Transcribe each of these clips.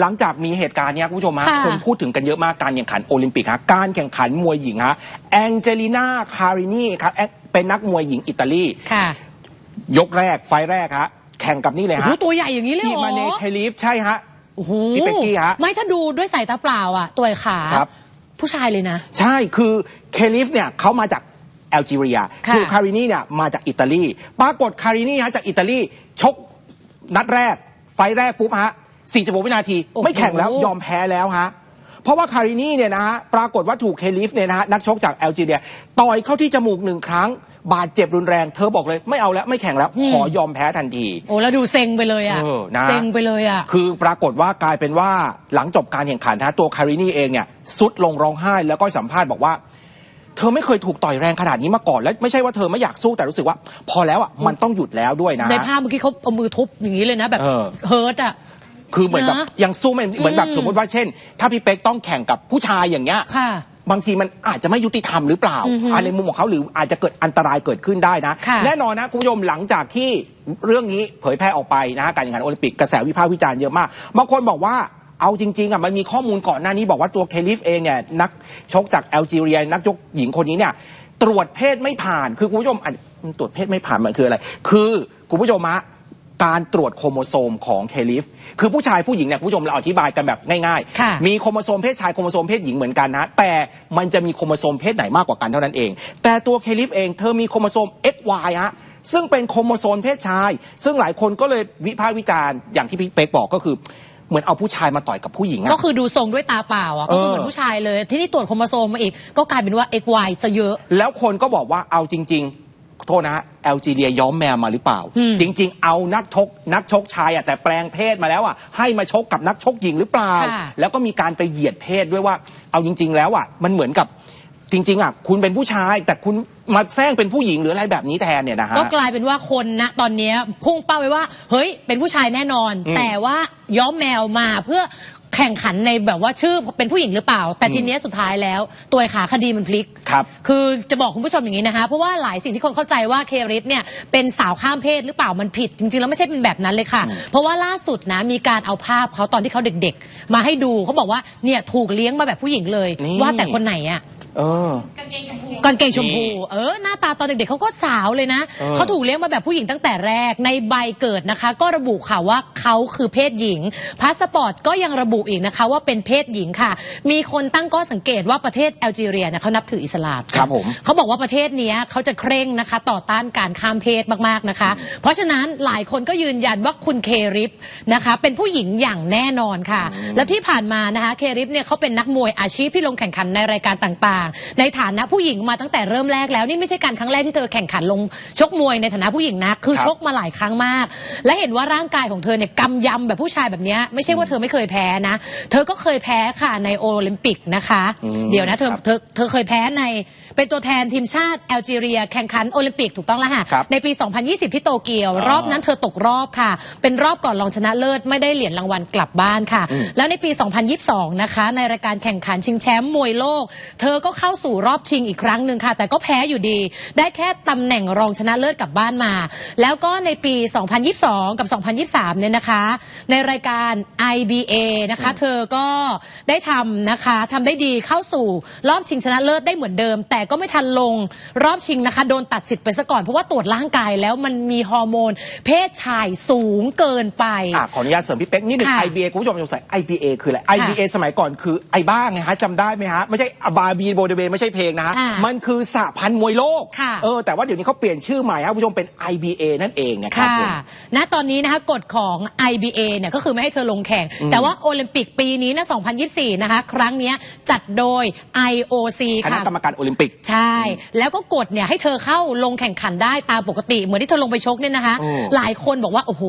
หลังจากมีเหตุการณ์เนี้ยคุณผู้ชมฮะค่ะคนพูดถึงกันเยอะมากการแข่งขันโอลิมปิกฮะการแข่งขันมวยหญิงฮะแองเจลิน่าคารินีครับแองเป็นนักมวยหญิงอิตาลี ค่ะยกแรกไฟล์แรกฮะแข่งกับนี่เลยโอ้โหฮะตัวใหญ่อย่างนี้เลยอีเหรอมาเนเคลิฟใช่ฮะ โอ้โหพี่เป๊กกี้ฮะไม่ถ้าดูด้วยสายตาเปล่าอะ ตัวขาครับ ผู้ชายเลยนะ ใช่คือเคลิฟเนี่ยเขามาจากแอลจีเรียค่ะอคารินีเนี่ยมาจากอิตาลี ปรากฏคารินีฮะจากอิตาลีชกนัดแรก ไฟล์แรกปุ๊บฮะ 46 วินาที ไม่แข่งแล้วยอมแพ้แล้วฮะเพราะว่าคารินีเนี่ยนะฮะปรากฏว่าถูกเคลิฟเนี่ยนะฮะนักชกจากแอลจีเรียต่อยเข้าที่จมูกหนึ่งครั้ง บาดเจ็บรุนแรง เธอบอกเลยไม่เอาแล้วไม่แข่งแล้ว ขอยอมแพ้ทันทีโอ้แล้วดูเซ็งไปเลยอะเออนะเซ็งไปเลยอะคือปรากฏว่ากลายเป็นว่าหลังจบการแข่งขันนะตัวคารินีเองเนี่ยสุดลงร้องไห้ แล้วก็สัมภาษณ์บอกว่าเธอไม่เคยถูกต่อยแรงขนาดนี้มาก่อนและไม่ใช่ว่าเธอไม่อยากสู้แต่รู้สึกว่า พอแล้วอะมันต้องหยุดแล้วด้วยนะในภาพเมื่อกี้เขาเอามือทุบอย่างนี้เลยนะแบบเออเฮิร์ตอะ คือเหมือนแบบนะยังสู้ไม่เหมือนแบบอืม สมมติว่าเช่น ถ้าพี่เป๊กต้องแข่งกับผู้ชายอย่างเงี้ย ค่ะ บางทีมันอาจจะไม่ยุติธรรมหรือเปล่าอือฮึอันในมุมของเขาหรืออาจจะเกิดอันตรายเกิดขึ้นได้นะ ค่ะแน่นอนนะคุณผู้ชมหลังจากที่เรื่องนี้เผยแพร่ออกไปนะฮะการแข่งขันโอลิมปิกกระแสวิพากษ์วิจารณ์เยอะมากบางคนบอกว่าเอาจริงๆอะมันมีข้อมูลก่อนหน้านี้บอกว่าตัวเคลิฟเองเนี่ยนักชกจากแอลจีเรียนักชกหญิงคนนี้เนี่ยตรวจเพศไม่ผ่านคือคุณผู้ชมอาจมันตรวจเพศไม่ผ่านมันคืออะไร คือคุณผู้ชมฮะ การตรวจโครโมโซมของเคลิฟ คือผู้ชายผู้หญิงเนี่ยคุณผู้ชมเราอธิบายกันแบบง่ายค่ะ ๆ มีโครโมโซมเพศชายโครโมโซมเพศหญิงเหมือนกันนะ แต่มันจะมีโครโมโซมเพศไหนมากกว่ากันเท่านั้นเอง แต่ตัวเคลิฟเองเธอมีโครโมโซม XY ฮะซึ่งเป็นโครโมโซมเพศชาย ซึ่งหลายคนก็เลยวิพากษ์วิจารณ์อย่างที่พี่เป๊กบอกก็คือ เหมือนเอาผู้ชายมาต่อยกับผู้หญิงอะ ก็คือดูทรงด้วยตาเปล่าอะก็คือเออเหมือนผู้ชายเลย ที่นี่ตรวจโครโมโซมมาอีก ก็กลายเป็นว่า XY ซะเยอะ แล้วคนก็บอกว่าเอาจริง ๆ โทษนะฮะแอลจีเรียย้อมแมวมาหรือเปล่าอืมจริง ๆ เอานักชกนักชกชายอะแต่แปลงเพศมาแล้วอะให้มาชกกับนักชกหญิงหรือเปล่าค่ะแล้วก็มีการไปเหยียดเพศด้วยว่า เอาจริง ๆ แล้วอะมันเหมือนกับจริง ๆอะคุณเป็นผู้ชาย แต่คุณมาแซงเป็นผู้หญิงหรืออะไรแบบนี้แทนเนี่ยนะฮะก็กลายเป็นว่าคนนะตอนเนี้ยพุ่งเป้าไว้ว่า เฮ้ยเป็นผู้ชายแน่นอนอืมแต่ว่าย้อมแมวมาเพื่อ แข่งขันในแบบว่าชื่อเป็นผู้หญิงหรือเปล่า แต่ทีเนี้ยสุดท้ายแล้ว ตัวขาคดีมันพลิก ครับ คือจะบอกคุณผู้ชมอย่างนี้นะคะเพราะว่าหลายสิ่งที่คนเข้าใจว่าเคริสเนี่ยเป็นสาวข้ามเพศหรือเปล่ามันผิด จริงๆ แล้วไม่ใช่เป็นแบบนั้นเลยค่ะ เพราะว่าล่าสุดนะมีการเอาภาพเขาตอนที่เขาเด็กๆ มาให้ดูเขาบอกว่าเนี่ยถูกเลี้ยงมาแบบผู้หญิงเลย นี่ ว่าแต่คนไหนอะ เออ กางเกงชมพูเออ หน้าตาตอนเด็กๆเขาก็สาวเลยนะ เออเขาถูกเลี้ยงมาแบบผู้หญิงตั้งแต่แรก ในใบเกิดนะคะ ก็ระบุค่ะว่าเขาคือเพศหญิง พาสปอร์ตก็ยังระบุอีกนะคะ ว่าเป็นเพศหญิงค่ะ มีคนตั้งข้อสังเกตว่าประเทศแอลจีเรียเนี่ยเขานับถืออิสลามครับผม เขาบอกว่าประเทศเนี้ยเขาจะเคร่งนะคะ ต่อต้านการข้ามเพศมากๆนะคะ เพราะฉะนั้นหลายคนก็ยืนยันว่าคุณเคริปนะคะ เป็นผู้หญิงอย่างแน่นอนค่ะ แล้วที่ผ่านมานะคะเคริปเนี่ยเขาเป็นนักมวยอาชีพที่ลงแข่งขันในรายการต่างๆ ในฐานะผู้หญิงมาตั้งแต่เริ่มแรกแล้วนี่ไม่ใช่การครั้งแรกที่เธอแข่งขันลงชกมวยในฐานะผู้หญิงนะคือครับ ชกมาหลายครั้งมาก และเห็นว่าร่างกายของเธอเนี่ยกำยำแบบผู้ชายแบบเนี้ยไม่ใช่ว่าเธอไม่เคยแพ้นะ เธอก็เคยแพ้ค่ะในโอลิมปิกนะคะอืมเดี๋ยวนะเธอครับเธอเธอเคยแพ้ในเป็นตัวแทนทีมชาติแอลจีเรีย แข่งขันโอลิมปิกถูกต้องแล้วค่ะ ครับในปี 2020 ที่โตเกียวอ่ารรอบนั้นเธอตกรอบค่ะ เป็นรอบก่อนรองชนะเลิศไม่ได้เหรียญรางวัลกลับบ้านค่ะอืมแล้วในปี 2022 นะคะ ในรายการแข่งขันชิงแชมป์มวยโลก เธอก็เข้าสู่รอบชิงอีกครั้งหนึ่งค่ะ แต่ก็แพ้อยู่ดี ได้แค่ตำแหน่งรองชนะเลิศกลับบ้านมา แล้วก็ในปี 2022 กับ 2023 เนี่ยนะคะ ในรายการ IBA นะคะ เธอก็ได้ทำนะคะทำได้ดีเข้าสู่รอบชิงชนะเลิศได้เหมือนเดิม แต่ก็ไม่ทันลงรอบชิงนะคะ โดนตัดสิทธิ์ไปซะก่อน เพราะว่าตรวจร่างกายแล้วมันมีฮอร์โมน เพศชายสูงเกินไป อะขออนุญาตเสริมพี่เป๊กนิดหนึ่ง ค่ะ IBA คุณผู้ชมสงสัย IBA คืออะไร IBA สมัยก่อนคือไอบ้าไงฮะจำได้ไหมฮะ ไม่ใช่บาร์บีโบเดเบไม่ใช่เพลงนะฮะ อ่ามัมันคือสหพันธ์มวยโลก ค่ะ เออ แต่ว่าเดี๋ยวนี้เขาเปลี่ยนชื่อใหม่ครับคุณผู้ชมเป็น IBA นั่นเองนะครับค่ะผม ณตอนนี้นะคะกฎของ IBA เนี่ยก็คือไม่ให้เธอลงแข่ง แต่ว่าโอลิมปิกปีนี้นะ 2024 นะคะ ครั้งเนี้ยจัดโดย IOC คณะค่ะ กรรมการโอลิมปิกใช่ แล้วก็กฎเนี่ยให้เธอเข้าลงแข่งขันได้ตามปกติ เหมือนที่เธอลงไปชกเนี่ยนะคะ โอ้ หลายคนบอกว่า โอ้โห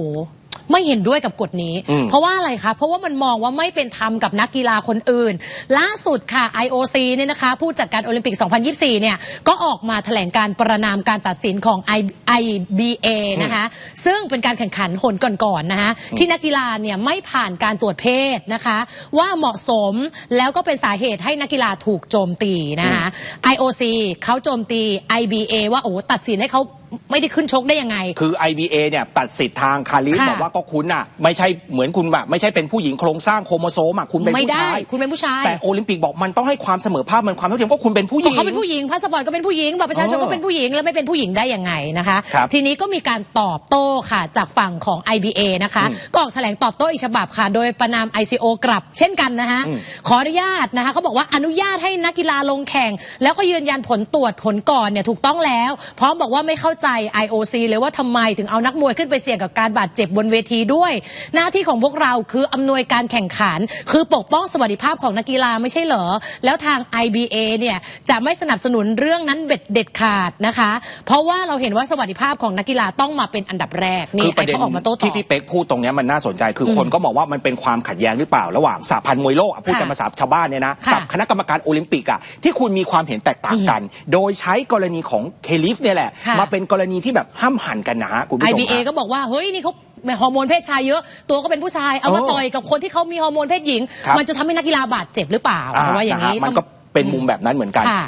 ไม่เห็นด้วยกับกฎนี้อืมเพราะว่าอะไรคะเพราะว่ามันมองว่าไม่เป็นธรรมกับนักกีฬาคนอื่น ล่าสุดค่ะ IOC เนี่ยนะคะ ผู้จัดการโอลิมปิก 2024 เนี่ยก็ออกมาแถลงการประนามการตัดสินของ I- IBA นะคะซึ่งเป็นการแข่งขันหนก่อนๆนะคะที่นักกีฬาเนี่ยไม่ผ่านการตรวจเพศนะคะ ว่าเหมาะสมแล้วก็เป็นสาเหตุให้นักกีฬาถูกโจมตีนะคะ IOC เขาโจมตี IBA ว่าโอ้ตัดสินให้เขา ไม่ได้ขึ้นชกได้ยังไง คือ IBA เนี่ยตัดสิทธิ์ทางคาลิฟค่ะ บอกว่าก็คุณน่ะ ไม่ใช่เหมือนคุณแบบไม่ใช่เป็นผู้หญิงโครงสร้างโครโมโซมอะคุณเป็นไม่ผู้ได้ชายคุณเป็นผู้ชายแต่โอลิมปิกบอกมันต้องให้ความเสมอภาคมันความเท่าเทียมก็คุณเป็นผู้หญิงเขาเป็นผู้หญิงพาสปอร์ตก็เป็นผู้หญิงบัตรประชาชนเออก็เป็นผู้หญิงแล้วไม่เป็นผู้หญิงได้ยังไงนะคะ ครับทีนี้ก็มีการตอบโต้ค่ะจากฝั่งของ IBA นะคะ อืมก็ออกแถลงตอบโต้อีกฉบับค่ะ โดยประนาม ICO กลับเช่นกันนะคะ อืม ขออนุญาตนะคะเขาบอกว่าอนุญาตให้นักกีฬาลงแข่ง แล้วก็ยืนยันผลตรวจผลก่อนเนี่ยถูกต้องแล้ว พร้อมบอกว่าไม่เข้าใจ IOC เลยว่าทำไมถึงเอานักมวยขึ้นไปเสี่ยงกับการบาดเจ็บบนเวทีด้วย หน้าที่ของพวกเราคืออำนวยการแข่งขัน คือปกป้องสวัสดิภาพของนักกีฬาไม่ใช่เหรอ แล้วทาง IBA เนี่ยจะไม่สนับสนุนเรื่องนั้นเบ็ดเด็ดขาดนะคะ เพราะว่าเราเห็นว่าสวัสดิภาพของนักกีฬาต้องมาเป็นอันดับแรกนี่คือประไอ้เด็นเขาออกมาโต้ตอที่บพี่เป๊กพูดตรงเนี้ยมันน่าสนใจ คืออคนก็มองว่ามันเป็นความขัดแย้งหรือเปล่าระหว่างสหพันธ์มวยโลกอะพูดกันค่ะภาษาชาวบ้านเนี่ยนะค่ะกัคณะกรรมการโอลิมปิกอะที่คุณมีความเห็นแตกต่างกัน โดยใช้กรณีของเคลิฟเนี่ยแหละค่ะมาเป็นกรณีที่แบบห้ามหันกันนะฮะคุณผู้ชม IBA ฮะก็บอกว่าเฮ้ยนี่เขาฮอร์โมนเพศชายเยอะ ตัวก็เป็นผู้ชายเอามาเออต่อยกับคนที่เขามีฮอร์โมนเพศหญิง ครับ มันจะทำให้นักกีฬาบาดเจ็บหรือเปล่าเพราะว่าอย่างนี้นี้มันก็เป็นมุมแบบนั้นเหมือนกัน ค่ะ